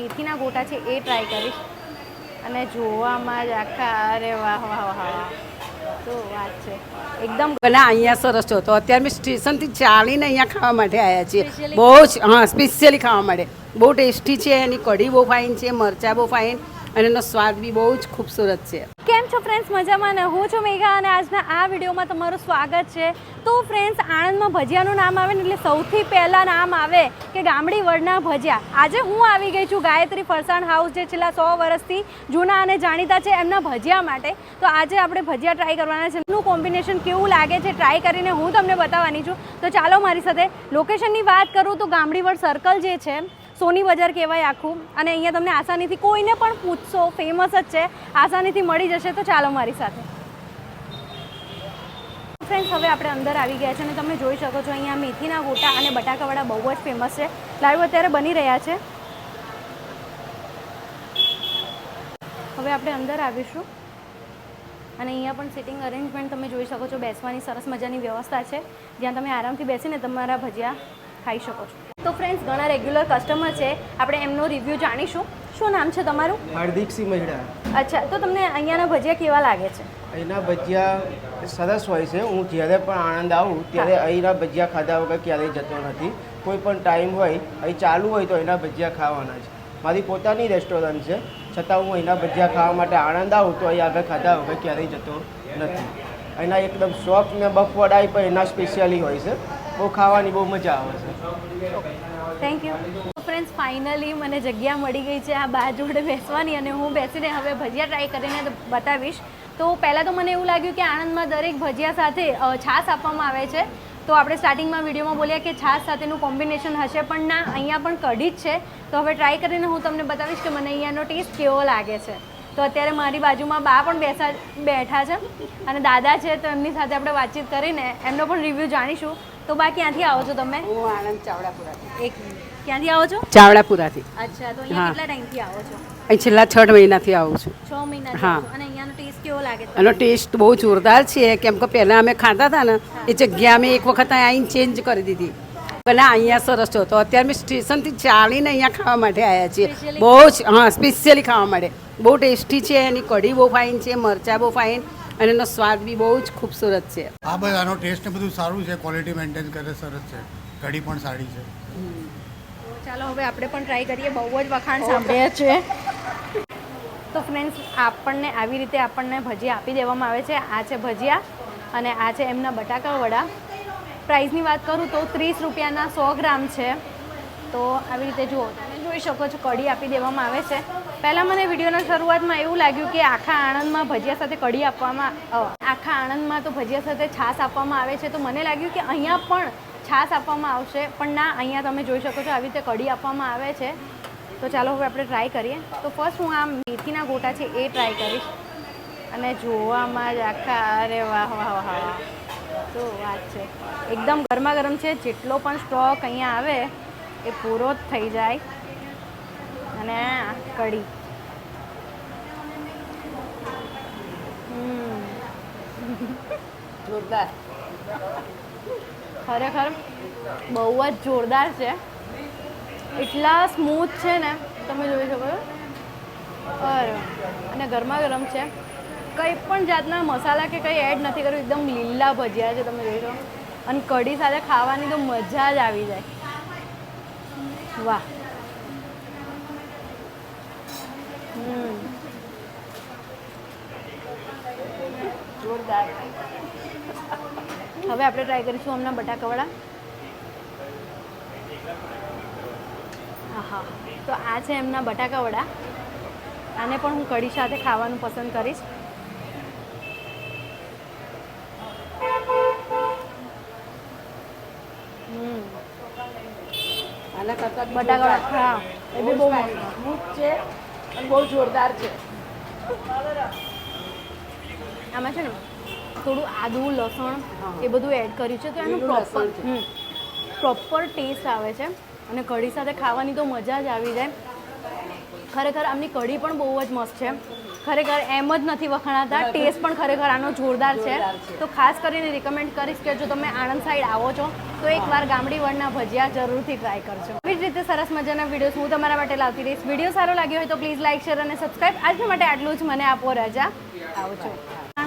મેથીના ગોટા છે એ ટ્રાય કરીશ. અને જોવામાં જ આખા અરે વાહ વાહ વાહ તો વાત છે. એકદમ ભલે અહીંયા સરસ છો તો અત્યારે અમે સ્ટેશનથી ચાલીને અહીંયા ખાવા માટે આવ્યા છીએ. બહુ જ હા સ્પેશિયલી ખાવા માટે. બહુ ટેસ્ટી છે એની કઢી બહુ ફાઇન છે મરચાં બહુ ફાઇન અને એનો સ્વાદ બી બહુ જ ખૂબસૂરત છે. કેમ છો ફ્રેન્ડ્સ મજામાં ને હું છું મેઘા અને આજના આ વિડીયોમાં તમારું સ્વાગત છે. તો ફ્રેન્ડ્સ આણંદમાં ભજીયાનું નામ આવે ને એટલે સૌથી પહેલાં નામ આવે કે ગામડી વડના ભજીયા. આજે હું આવી ગઈ છું ગાયત્રી ફરસાણ હાઉસ જે છેલ્લા સો વર્ષથી જૂના અને જાણીતા છે એમના ભજીયા માટે. તો આજે આપણે ભજીયા ટ્રાય કરવાના છે. એમનું કોમ્બિનેશન કેવું લાગે છે ટ્રાય કરીને હું તમને બતાવવાની છું. તો ચાલો મારી સાથે લોકેશનની વાત કરું તો ગામડી વડ સર્કલ જે છે સોની બજાર કહેવાય આખું. અને અહીંયા તમને આસાનીથી કોઈને પણ પૂછશો ફેમસ જ છે, આસાનીથી મળી જશે, તો ચાલો મારી સાથે. ફ્રેન્ડ્સ હવે આપણે અંદર આવી ગયા છે અને તમે જોઈ શકો છો, અહીંયા મેથીના ગોટા અને બટાકાવાળા બહુ જ ફેમસ છે. લાઈવ અત્યારે બની રહ્યા છે. હવે આપણે અંદર આવીશું. અને અહીંયા પણ સિટિંગ અરેન્જમેન્ટ તમે જોઈ શકો છો, બેસવાની સરસ મજાની વ્યવસ્થા છે. જ્યાં તમે આરામથી બેસીને તમારા ભજીયા ખાઈ શકો છો. તો ફ્રેન્ડ્સ ઘણા રેગ્યુલર કસ્ટમર છે. આપણે એમનો રિવ્યૂ જાણીશું. શું નામ છે તમારું? હાર્દિકસિંહ મહિડા. અચ્છા તો તમને અહીંયાના ભજીયા કેવા લાગે છે? અહીંના ભજીયા સરસ હોય છે. હું જ્યારે પણ આણંદ આવું ત્યારે અહીંના ભજીયા ખાધા વગર ક્યારેય જતો નથી. કોઈ પણ ટાઈમ હોય અહીં ચાલુ હોય તો અહીંના ભજીયા ખાવાના છે. મારી પોતાની રેસ્ટોરન્ટ છે. છતાં હું અહીંના ભજીયા ખાવા માટે આણંદ આવું તો અહીં આગળ ખાધા વગર ક્યારેય જતો નથી. અહીંના એકદમ સોફ્ટ ને બફવડાઈ પણ એના સ્પેશિયલી હોય છે. બહુ ખાવાની બહુ મજા આવે છે. થેન્ક યુ ફ્રેન્ડ્સ ફાઇનલી મને જગ્યા મળી ગઈ છે આ બા જોડે બેસવાની અને હું બેસીને હવે ભજીયા ટ્રાય કરીને બતાવીશ. તો પહેલાં તો મને એવું લાગ્યું કે આણંદમાં દરેક ભજીયા સાથે છાશ આપવામાં આવે છે. તો આપણે સ્ટાર્ટિંગમાં વિડીયોમાં બોલ્યા કે છાશ સાથેનું કોમ્બિનેશન હશે, પણ ના, અહીંયા પણ કઢી જ છે. તો હવે ટ્રાય કરીને હું તમને બતાવીશ કે મને અહીંયાનો ટેસ્ટ કેવો લાગે છે. તો અત્યારે મારી બાજુમાં બા પણ બેસા બેઠા છે અને દાદા છે તો એમની સાથે આપણે વાતચીત કરીને એમનો પણ રિવ્યૂ જાણીશું. તો બા ક્યાંથી આવો છો તમે? હું આણંદ ચાવડાપુરાથી. એક ક્યાંથી આવો છો? ચાવડાપુરાથી. અચ્છા તો અહીંયા કેટલા ટાઈમથી આવો છો? અહીં છેલ્લા છ મહિનાથી આવું છું. છ મહિના હા. અને અહીંયાનો ટેસ્ટ કેવો લાગે છે એનો ટેસ્ટ બહુ જોરદાર છે. કેમ કે પહેલાં અમે ખાતા હતા ને એ જગ્યા અમે એક વખત અહીં ચેન્જ કરી દીધી. પહેલાં અહીંયા સરસ હતો. અત્યારે અમે સ્ટેશનથી ચાલીને અહીંયા ખાવા માટે આવ્યા છીએ. બહુ જ હા સ્પેશિયલી ખાવા માટે. બહુ ટેસ્ટી છે એની કઢી બહુ ફાઇન છે મરચાં બહુ ફાઇન અને એનો સ્વાદ બી બહુ જ ખૂબસૂરત છે. હા બસ આનો ટેસ્ટ ને બધું સારું છે ક્વોલિટી મેન્ટેન કરે સરસ છે. કઢી પણ સારી છે. ચાલો હવે આપણે પણ ટ્રાય કરીએ. બહુ જ વખાણ સાંભળ્યા છે. તો ફ્રેન્ડ્સ આપણને આવી રીતે આપણને ભજીયા આપી દેવામાં આવે છે. આ છે ભજીયા અને આ છે એમના બટાકા વડા. પ્રાઇસની વાત કરું તો ત્રીસ રૂપિયાના સો ગ્રામ છે. તો આવી રીતે જુઓ, તમે જોઈ શકો છો કઢી આપી દેવામાં આવે છે. પહેલાં મને વિડીયોના શરૂઆતમાં એવું લાગ્યું કે આખા આણંદમાં ભજીયા સાથે કઢી આપવામાં આખા આણંદમાં તો ભજીયા સાથે છાશ આપવામાં આવે છે. તો મને લાગ્યું કે અહીંયા પણ છાશ આપવામાં આવશે, પણ ના, અહીંયા તમે જોઈ શકો છો આવી રીતે કઢી આપવામાં આવે છે. તો ચાલો હવે આપણે ટ્રાય કરીએ. તો ફર્સ્ટ હું આ મેથીના ગોટા છે એ ટ્રાય કરીશ. અને જોવામાં જ આખા, અરે વાહ વાહ વાહ તો વાત છે. એકદમ ગરમા ગરમ છે, જેટલો પણ સ્ટોક અહીંયા આવે એ પૂરો જ થઈ જાય. અને આ કઢી. હમ. જોરદાર. ખરેખર બહુ જ જોરદાર છે. એટલા સ્મૂથ છે ને તમે જોઈ શકો છો. અરે અને ગરમા ગરમ છે. કંઈ પણ જાતના મસાલા કે કંઈ એડ નથી કર્યું એકદમ લીલા ભજીયા છે તમે જોઈ શકો. અને કઢી સાથે ખાવાની તો મજા જ આવી જાય. વાહ. જોરદાર. હવે આપણે ટ્રાય કરીશું હમણાં બટાકાવાળા. હા તો આ છે એમના બટાકાવડા આને પણ હું કઢી સાથે ખાવાનું પસંદ કરીશ હમ આના કરતાં બી બટાકા હા એ બી બહુ સ્મૂથ છે અને બહુ જોરદાર છે. આમાં છે ને થોડું આદુ લસણ એ બધું એડ કર્યું છે તો એનું પ્રોપર પ્રોપર ટેસ્ટ આવે છે. અને કઢી સાથે ખાવાની તો મજા જ આવી જાય. ખરેખર આમની કઢી પણ બહુ જ મસ્ત છે. ખરેખર એમ જ નથી વખણાતા. ટેસ્ટ પણ ખરેખર આનો જોરદાર છે. તો ખાસ કરીને રિકમેન્ડ કરીશ કે જો તમે આણંદ સાઈડ આવો છો તો એકવાર ગામડી વડના ભજીયા જરૂરથી ટ્રાય કરજો. એવી જ રીતે સરસ મજાના વિડીયોઝ હું તમારા માટે લાવતી રહીશ. વીડિયો સારો લાગ્યો હોય તો પ્લીઝ લાઇક શેર અને સબસ્ક્રાઈબ આજના માટે આટલું જ. મને આપો રજા. આવજો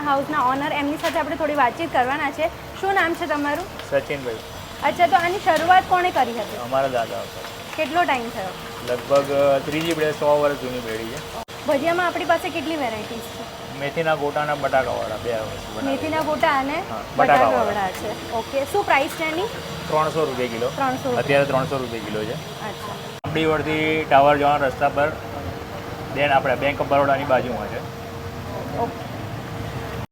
હાઉસના ઓનર એમની સાથે આપણે થોડી વાતચીત કરવાના છે. શું નામ છે તમારું? સચિનભાઈ. અચ્છા તો આની શરૂઆત કોણે કરી હતી? અમારા દાદા કેટલો ટાઈમ થયો? લગભગ ત્રીજી પેઢી સો વર્ષ જૂની પેઢી છે. ભજીયામાં આપણી પાસે કેટલી વેરાયટીઝ છે? મેથીના ગોટાના બટાકાવાળા બે વસ્તુ મેથીના ગોટા અને બટાકાવાળા. છે. ઓકે શું પ્રાઇસ છે એની? ત્રણસો રૂપિયા કિલો. ત્રણસો અત્યારે ત્રણસો રૂપિયા કિલો છે. અચ્છા. વળતી ટાવર જવાના રસ્તા પર દેન આપણે બેંક ઓફ બરોડાની બાજુમાં છે. ઓકે.